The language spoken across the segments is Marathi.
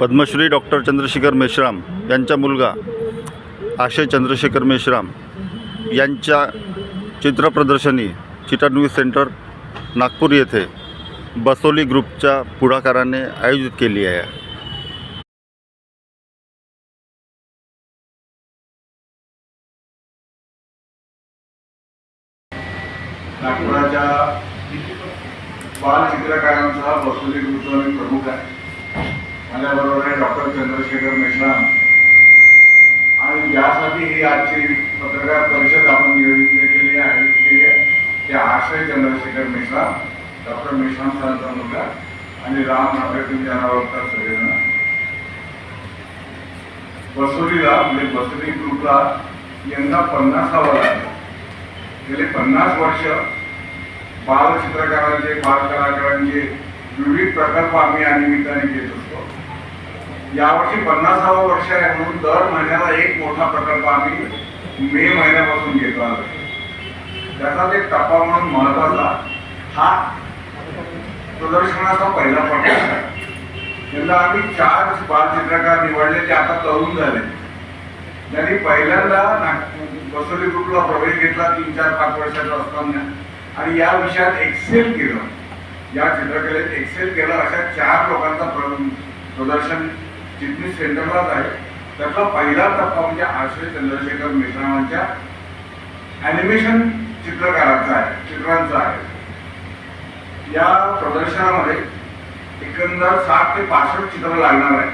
पद्मश्री डॉक्टर चंद्रशेखर मेश्राम यांचा मुलगा आशय चंद्रशेखर मेश्राम यांच्या चित्रप्रदर्शनी चिटानवी सेंटर नागपूर येथे बसोली ग्रुपच्या पुढाकाराने आयोजित केली आहे. नागपुराच्या बाल चित्रकारांचा बसोली ग्रुपचा मी प्रमुख आहे. माझ्याबरोबर आहे डॉक्टर चंद्रशेखर मेश्राम. आणि यासाठी ही आजची पत्रकार परिषद आपण नियोजित केलेली आयोजित केली आहे ते आश्रय चंद्रशेखर मेश्राम डॉक्टर मेश्राम सरांचा मुलगा आणि राम नागरिक यांना सगळेजण बसोलीला म्हणजे बसोली ग्रुपला यंदा पन्नासावा लागला. गेले पन्नास वर्ष बालचित्रकारांचे बालकलाकारांचे विविध प्रकल्प आम्ही या निमित्ताने घेत यावर्षी पन्नासावं वर्ष आहे म्हणून दर महिन्याला एक मोठा प्रकल्प आम्ही मे महिन्यापासून घेतला त्याचाच एक टप्पा म्हणून महत्त्वाचा हा प्रदर्शनाचा पहिला प्रकल्प आहे. यंदा आम्ही चार बालचित्रकार निवडले ते आता तरुण झाले. त्यांनी पहिल्यांदा नागपूर बसोली ग्रुपला प्रवेश घेतला तीन चार पाच वर्षाचा असताना आणि या विषयात एक्सेल केलं. या चित्रकलेत एक्सेल केलं अशा चार लोकांचा प्रदर्शन चिटणीस सेंटरलाच आहे. त्यातला पहिला टप्पा म्हणजे आश्रय चंद्रशेखर मिश्रामांच्या ॲनिमेशन चित्रकाराचा आहे चित्रांचा आहे. या प्रदर्शनामध्ये एकंदर साठ ते पासष्ट चित्र लागणार आहे.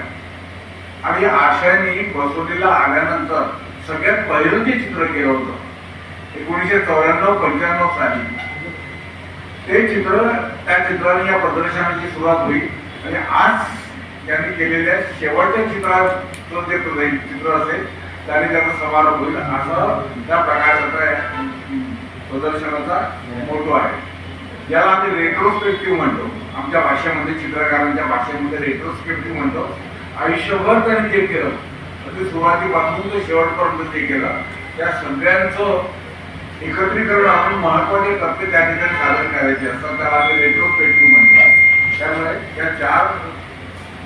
आणि या आशयाने बसवलेला आल्यानंतर सगळ्यात पहिलं जे चित्र केलं होतं एकोणीसशे चौऱ्याण्णव पंच्याण्णव साली. ते चित्र त्या चित्राने या प्रदर्शनाची सुरुवात होईल. आणि आज त्यांनी केलेल्या शेवटच्या चित्रात ते चित्र असेल त्याने त्याचा समारोप होईल असं त्या प्रकारचा प्रदर्शनाचा मोठो आहे. याला आम्ही रेट्रोस्पेक्टिव्ह म्हणतो. आमच्या भाषेमध्ये चित्रकारांच्या भाषेमध्ये रेट्रोस्पेक्टिव्ह म्हणतो. आयुष्यभर त्यांनी जे केलं म्हणजे सुरुवातीपासून ते शेवटपर्यंत जे केलं त्या सगळ्यांचं एकत्रीकरण आपण महत्त्वाचे टप्पे त्या ठिकाणी सादर करायचे असतात. त्याला आम्ही रेट्रोस्पेक्टिव्ह म्हणतात त्यामुळे त्या चार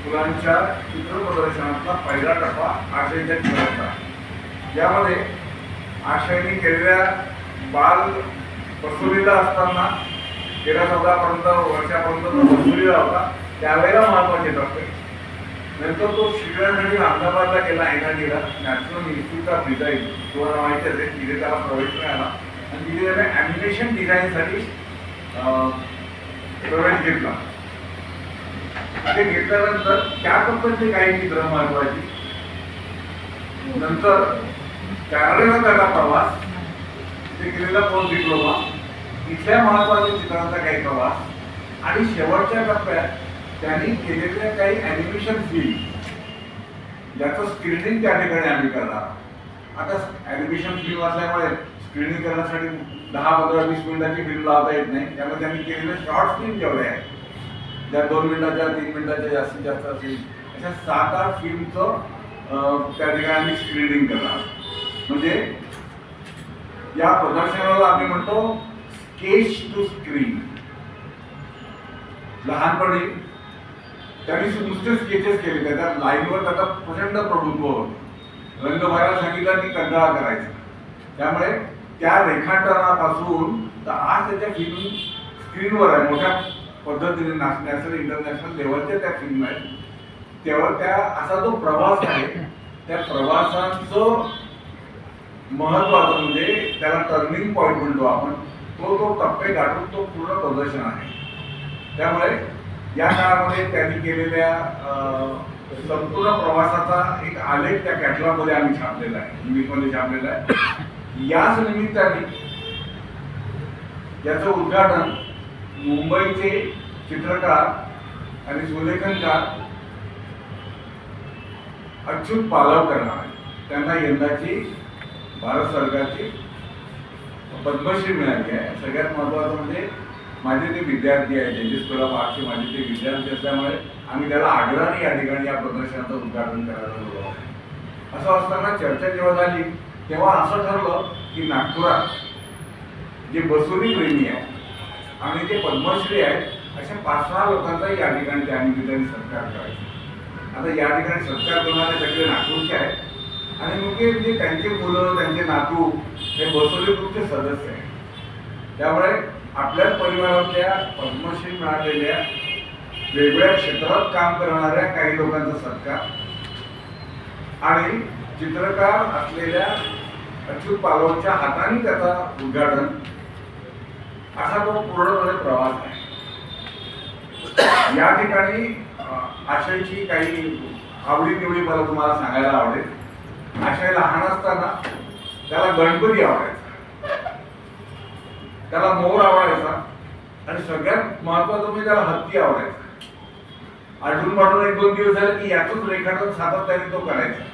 मुलांच्या चित्र प्रदर्शनातला पहिला टप्पा आशयच्या चित्राचा यामध्ये आशयने केलेल्या बाल वसुलीला असताना तेरा चौदापर्यंत वर्षापर्यंत तो वसुलीला होता. त्यावेळेला महत्त्वाचे टप्पे नंतर तो शिक्षणासाठी अहमदाबादला गेला एनआयटीला नॅशनल इन्स्टिट्यूट ऑफ डिझाईन. तुम्हाला माहिती असेल तिथे त्याला प्रवेश मिळाला. आणि तिथे त्याने ॲनिमेशन डिझाईनसाठी प्रवेश घेतला. ते घेतल्यानंतर त्या पद्धतीचे काही चित्र महत्वाची. नंतर कॅनडेला त्याला प्रवास? ते केलेला पोस्ट डिप्लोमा इथल्या महत्त्वाच्या चित्रांचा काही प्रवास. आणि शेवटच्या टप्प्यात त्यांनी केलेल्या काही ॲनिमेशन फिल्म ज्याचं स्क्रीनिंग त्या ठिकाणी आम्ही करणार. आता ॲनिमेशन फिल्म असल्यामुळे स्क्रीनिंग करण्यासाठी दहा पंधरा वीस मिनिटाची फिल्म लावता येत नाही. त्यामुळे त्यांनी केलेल्या शॉर्ट फिल्म जेवढ्या आहेत ज्या दोन मिनिटाच्या तीन मिनिटाच्या जास्तीत जास्त असेल अशा सात आठ फिल्मचं त्या ठिकाणी स्क्रीनिंग करणार. म्हणजे या प्रदर्शनाला आम्ही म्हणतो स्केच टू स्क्रीन लहानपणी त्यांनी नुसते स्केचेस केले. त्याच्या लाईनवर त्याचा प्रचंड प्रभुत्व होतं. सांगितलं की कंटाळा करायचा. त्यामुळे त्या रेखाटनापासून तर आज त्याच्या फिल्म स्क्रीनवर आहे. मोठ्या पद्धतीने नॅशनल इंटरनॅशनल लेवलच्या त्या फिल्म आहेत. तेव्हा त्या असा जो प्रवास आहे. त्या प्रवासाचं महत्वाचं म्हणजे त्याला टर्निंग पॉईंट म्हणतो आपण. तो तो टप्पे गाठून तो पूर्ण प्रदर्शन आहे. त्यामुळे या काळामध्ये त्यांनी केलेल्या संपूर्ण प्रवासाचा एक आलेख त्या कॅटलॉगमध्ये आम्ही छापलेला आहे. इंग्लिशमध्ये छापलेला आहे. याच निमित्ताने याचं उद्घाटन मुंबईचे चित्रकार आणि सुलेखनकार अच्युत पालव करणार त्यांना यंदाची भारत सरकारची पद्मश्री मिळाली आहे. सगळ्यात महत्त्वाचं म्हणजे माझे ते विद्यार्थी आहेत. जयजी स्कूल आर्टचे माझे ते विद्यार्थी असल्यामुळे आम्ही त्याला आग्रहाने या ठिकाणी या प्रदर्शनाचं उद्घाटन करायला बोलवलं आहे असं असताना चर्चा जेव्हा झाली तेव्हा असं ठरलं की नागपुरात जे बसुरी प्रेमी आहे आणि जे पद्मश्री आहेत अशा पाच सहा लोकांचा या ठिकाणी त्या निमित्ताने सत्कार करायचा. आता या ठिकाणी सत्कार करणारे सगळे नागपूरचे आहेत. आणि मग ते त्यांचे मुलं त्यांचे नातू हे बसवले ग्रुपचे सदस्य आहेत. त्यामुळे आपल्याच परिवारातल्या पद्मश्री मिळालेल्या वेगवेगळ्या क्षेत्रात काम करणाऱ्या काही लोकांचा सत्कार. आणि चित्रकार असलेल्या अच्युत पालवच्या हाताने त्याचा उद्घाटन असा तो पूर्णपणे प्रवास आहे. या ठिकाणी आशयची काही आवडीनिवडी मला तुम्हाला सांगायला आवडेल. आशय लहान असताना त्याला गणपती आवडायचा. त्याला मोर आवडायचा. आणि सगळ्यात महत्वाचं म्हणजे त्याला हत्ती आवडायचा. आठवून पाठवून एक दोन दिवस झाले की यातच रेखाटन सातत्याने तो करायचा.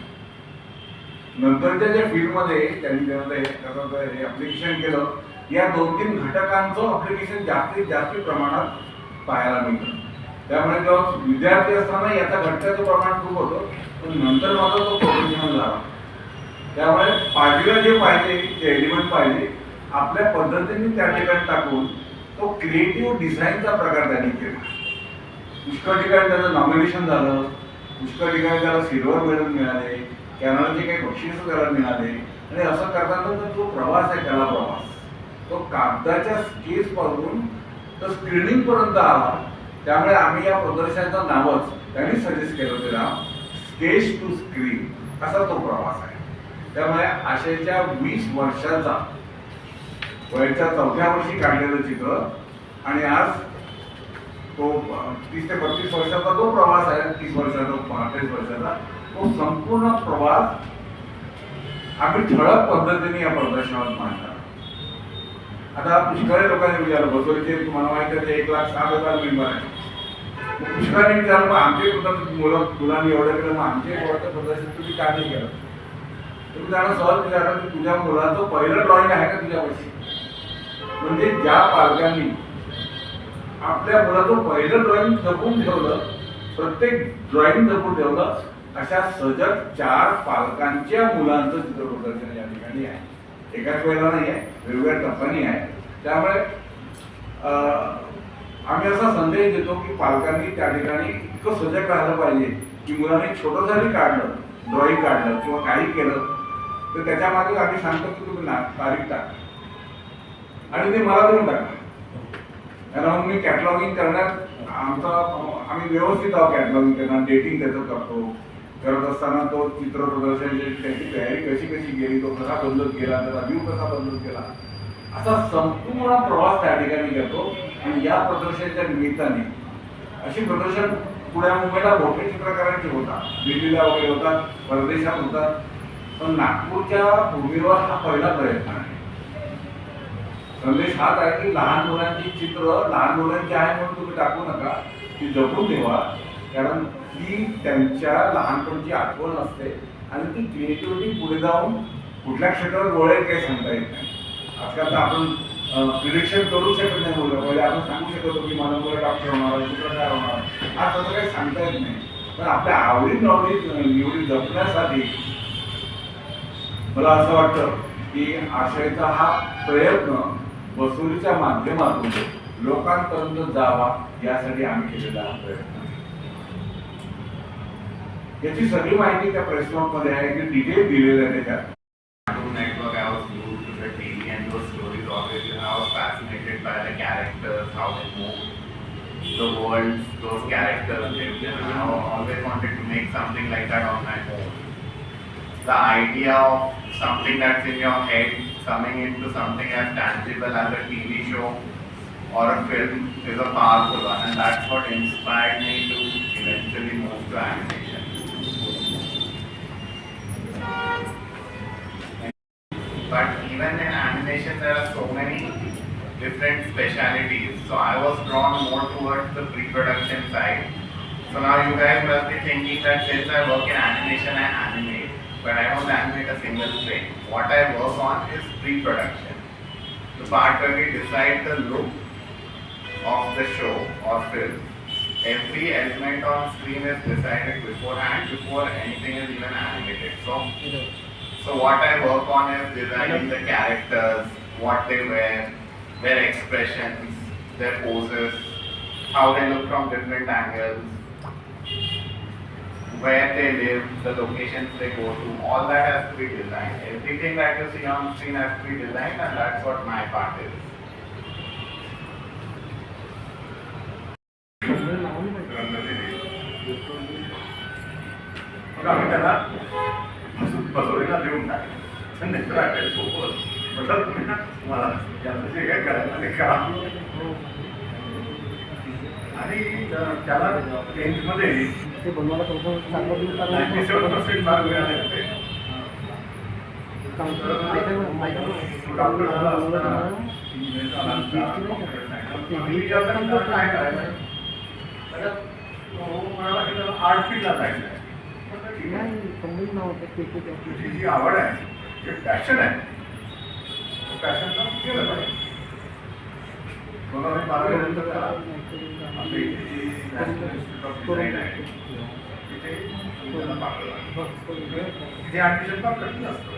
नंतरच्या ज्या फील्डमध्ये त्यांनी त्यामध्ये त्याचं हे ऍप्लिकेशन केलं या दोन तीन घटकांचं अप्लिकेशन जास्तीत जास्त प्रमाणात पाहायला मिळतं. त्यामुळे जेव्हा विद्यार्थी असताना याचा घटकाचं प्रमाण खूप होतं पण नंतर मात्र तो प्रोफेशनल झाला. त्यामुळे पार्टीला जे पाहिजे जे एलिमेंट पाहिजे आपल्या पद्धतीने त्या ठिकाणी टाकून तो क्रिएटिव्ह डिझाईनचा प्रकार त्यांनी केला. पुष्कळ ठिकाणी त्याचं नॉमिनेशन झालं पुष्कळ ठिकाणी त्याला सिल्वर मेडल मिळाले कॅनडाचे काही बक्षीस त्याला मिळाले आणि असं करताना तो जो प्रवास आहे कला प्रवास. तो कागदाच्या स्केच पासून तर स्क्रीनिंग पर्यंत आला. त्यामुळे आम्ही या प्रदर्शनाचं नावच त्यांनी सजेस्ट केलं होतं नाव स्केच टू स्क्रीन असा तो प्रवास आहे. त्यामुळे आशयच्या वीस वर्षाचा वयाच्या चौथ्या वर्षी काढलेलं चित्र आणि आज तो तीस ते बत्तीस वर्षाचा तो प्रवास आहे. तीस वर्षाचा अठ्ठावीस वर्षाचा तो संपूर्ण प्रवास आम्ही ठळक पद्धतीने या प्रदर्शनात मांडला. आता पुष्कळ लोकांनी म्हणजे विचारलं बसवलीचे तुम्हाला माहिती आहे ते एक लाख सात हजार मेंबर आहे पुष्कळाने विचारलं मग आमचे मुलं मुलांनी एवढं केलं मग आमचे एवढं प्रदर्शन तुम्ही का नाही केलं? तुम्ही त्यांना सहज विचारलं की तुझ्या मुलाचं पहिलं ड्रॉइंग आहे का तुझ्यापाशी? म्हणजे ज्या पालकांनी आपल्या मुलाचं पहिलं ड्रॉइंग जपून ठेवलं प्रत्येक ड्रॉइंग जपून ठेवलं अशा सजग चार पालकांच्या मुलांचं चित्र प्रदर्शन या ठिकाणी आहे. एकाच वेळेला नाही आहे वेगवेगळ्या कंपनी आहे. त्यामुळे अं, आम्ही असा संदेश देतो की पालकांनी त्या ठिकाणी इतकं सजग राहिलं पाहिजे की मुलांनी छोटं जरी काढलं ड्रॉइंग काढलं किंवा काही केलं तर त्याच्यामागे आम्ही सांगतो की तुम्ही ना तारीख टाका. आणि ते मला देऊन टाका. कारण मी कॅटलॉगिंग करण्यात आमचा आम्ही व्यवस्थित आहोत कॅटलॉगिंग करणार डेटिंग त्याचं करतो. करत असताना तो चित्र प्रदर्शनाची त्याची तयारी कशी कशी गेली तो कसा बदलत गेला त्याचा व्ह्यू कसा बदलत गेला असा संपूर्ण प्रवास त्या ठिकाणी करतो. आणि या प्रदर्शनाच्या निमित्ताने अशी प्रदर्शन पुण्या मुंबईला मोठे चित्रकारांचे होतात. दिल्लीला वगैरे होतात परदेशात होतात. पण नागपूरच्या भूमीवर हा पहिला प्रयत्न आहे. संदेश हाच आहे की लहान मुलांची चित्र लहान मुलांची आहे म्हणून तुम्ही टाकू नका. ती जपून ठेवा कारण की त्यांच्या लहानपणची आठवण असते आणि ती क्रिएटिव्हिटी पुढे जाऊन कुठल्या क्षेत्रात वळेल काही सांगता येत नाही. आजकाल तर आपण प्रिडिक्शन करू शकत नाही मुलं. पहिले आपण सांगू शकत होतो की मला मुलं डॉक्टर होणार चित्रकार होणार आज तसं काही सांगता येत नाही. पण आपल्या आवडीत निवडी निवडी जपण्यासाठी मला असं वाटतं की आशयचा हा प्रयत्न वसुलीच्या माध्यमातून लोकांपर्यंत जावा यासाठी आम्ही केलेला हा प्रयत्न. आहे. याची सगळी माहिती त्या प्रेस मध्ये आहे की डिटेल दिलेलं आहे त्याच्यात Cartoon Network, I was glued to the TV and those stories always, and I was fascinated by the characters, how they move, the worlds those characters lived in, and I always wanted to make something like that on my own. The idea of something that's in your head coming into something as tangible as a TV show or a film is a powerful one, and that's what inspired me to eventually move to animation. But even in animation, there are so many different specialities. So I was drawn more towards the pre-production side. So now you guys must be thinking that since I work in animation, I animate. But I don't animate a single frame. What I work on is pre-production. The part where we decide the look of the show or film. Every element on screen is decided beforehand before anything is even animated. So so what I work on is designing the characters, what they wear, their expressions, their poses, how they look from different angles. where they live, the locations they go to, all that has to be designed. Everything that you see on screen has to be designed and that's what my part is. आम्ही त्याला बसवलेला देऊन टाकलं. सोबत म्हटलं तुम्ही ना याचं जे काय करायचं ते करा. आणि त्याला रेंजमध्ये नाईन्टी सेवन पर्सेंट मार्क मिळाले होते. झाला असताना जायचं आहे म्हटलं ठीक आहे तुझी आवड आहे. पॅशन आहे. पॅशन केलं पाहिजे. मग आम्ही बारावीनंतर त्याला आपली इथे जी नॅशनल इन्स्टिट्यूट ऑफ डिझाईन आहे तिथे त्याला पाठवलं तिथे ॲडमिशन पण कठीण असतं.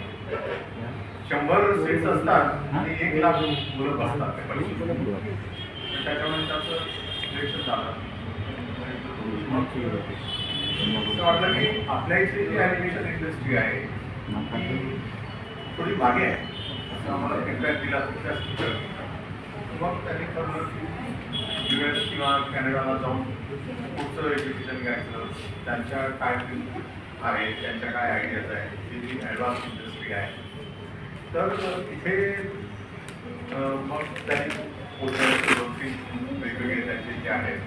शंभर सीट्स असतात आणि एक लाख मुलं बसतात त्याच्यामुळे त्याचं सिलेक्शन झालं आपल्या इथली जी ॲनिमेशन इंडस्ट्री आहे ती थोडी मागे आहे. असं आम्हाला फीडबॅक दिला तिथल्या स्पीकर मग त्यांनी ठरवलं की यू एस किंवा कॅनडाला जाऊन पुढचं एज्युकेशन घ्यायचं. त्यांच्या काय आहे त्यांच्या काय आयडियाज आहेत ती जी ॲडव्हान्स इंडस्ट्री आहे. तर तिथे मग त्यांनी पोचायचे दोन तीन वेगवेगळे त्यांचे जे आहेत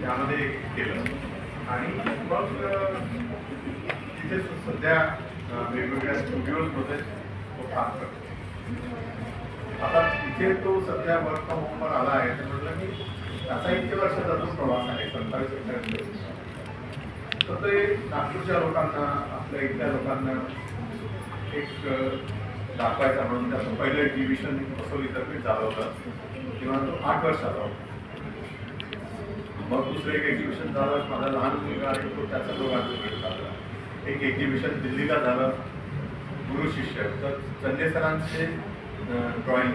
त्यामध्ये केलं. आणि मग तिथे सध्या वेगवेगळ्या वेगवेगळ्या स्टुडिओजमध्ये तो काम करतो. आता तिथे तो सध्या वर्क फ्रॉम होमवर आला आहे तर म्हटलं की त्याचा इतके वर्षाचा जो प्रवास आहे सत्तावीस वर्षांचा तर ते नागपूरच्या लोकांना आपल्या इथल्या लोकांना एक दाखवायचा म्हणून त्याचं पहिलं एक्झिबिशन इतर झालं होतं. किंवा तो आठ वर्षाचा होता. मग दुसरं एक एक्झिबिशन झालं. माझा लहान मुलगा आहे तो त्याचा दोघांचं झालं एक एक्झिबिशन दिल्लीला झालं. गुरु शिष्य. तर संजय सरांचे ड्रॉइंग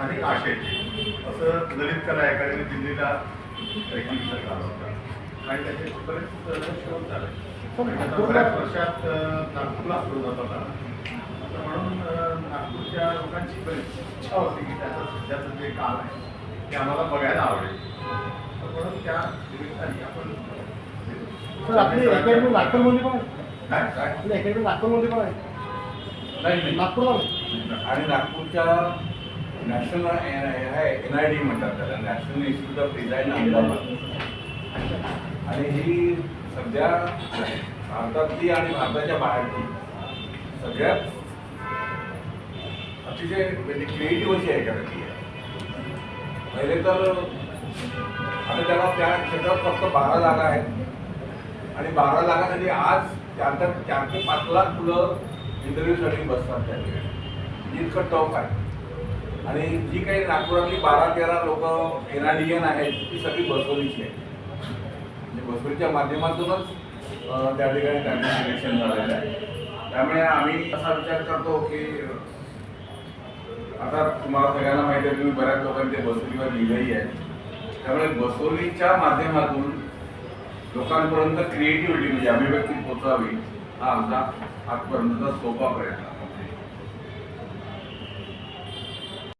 आणि आशयचे असं ललित कला अकॅडमी दिल्लीला एक्झिबिशन झालं होतं. आणि त्याचे बरेच शोध झाले. बऱ्याच वर्षात नागपूरला सुरू झाला होता. तर म्हणून नागपूरच्या लोकांची बरीच इच्छा होती की त्याचं सध्याचं जे काम आहे ते आम्हाला बघायला आवडेल. म्हणून त्या निमित्ताने आपण सर आपली अकॅडमी नागपूरमध्ये पण आहे. काय? काय? आपली अकॅडमी नागपूरमध्ये पण आहे. नाही नाही. नागपूरला आणि नागपूरच्या नॅशनल एन आय डी म्हणतात त्याला national institute of design Ahmedabad. आणि ही सध्या भारतातली आणि भारताच्या बाहेरची सगळ्यात अतिशय म्हणजे क्रिएटिव्ह अशी अकॅडमी आहे पहिले तर आता त्याला त्या क्षेत्रात फक्त बारा जागा आहेत. आणि बारा जागासाठी आज चार ते चार ते पाच लाख मुलं इंटरव्ह्यूसाठी बसतात त्या ठिकाणी इतकं टफ आहे. आणि जी काही नागपुरातली बारा तेरा लोक एन आहेत ती सगळी बसवलीची आहे म्हणजे बसवलीच्या माध्यमातूनच त्या ठिकाणी त्यांचं सिलेक्शन झालेलं आहे. त्यामुळे आम्ही असा विचार करतो की आता तुम्हाला सगळ्यांना माहिती आहे तुम्ही बऱ्याच लोकांनी ते बसवलीवर लिहिलंही आहे. त्यामुळे बसवलीच्या माध्यमातून लोकांपर्यंत क्रिएटिव्हिटी म्हणजे अभिव्यक्ती पोचावी हा आमचा आजपर्यंतचा सोपा प्रयत्न.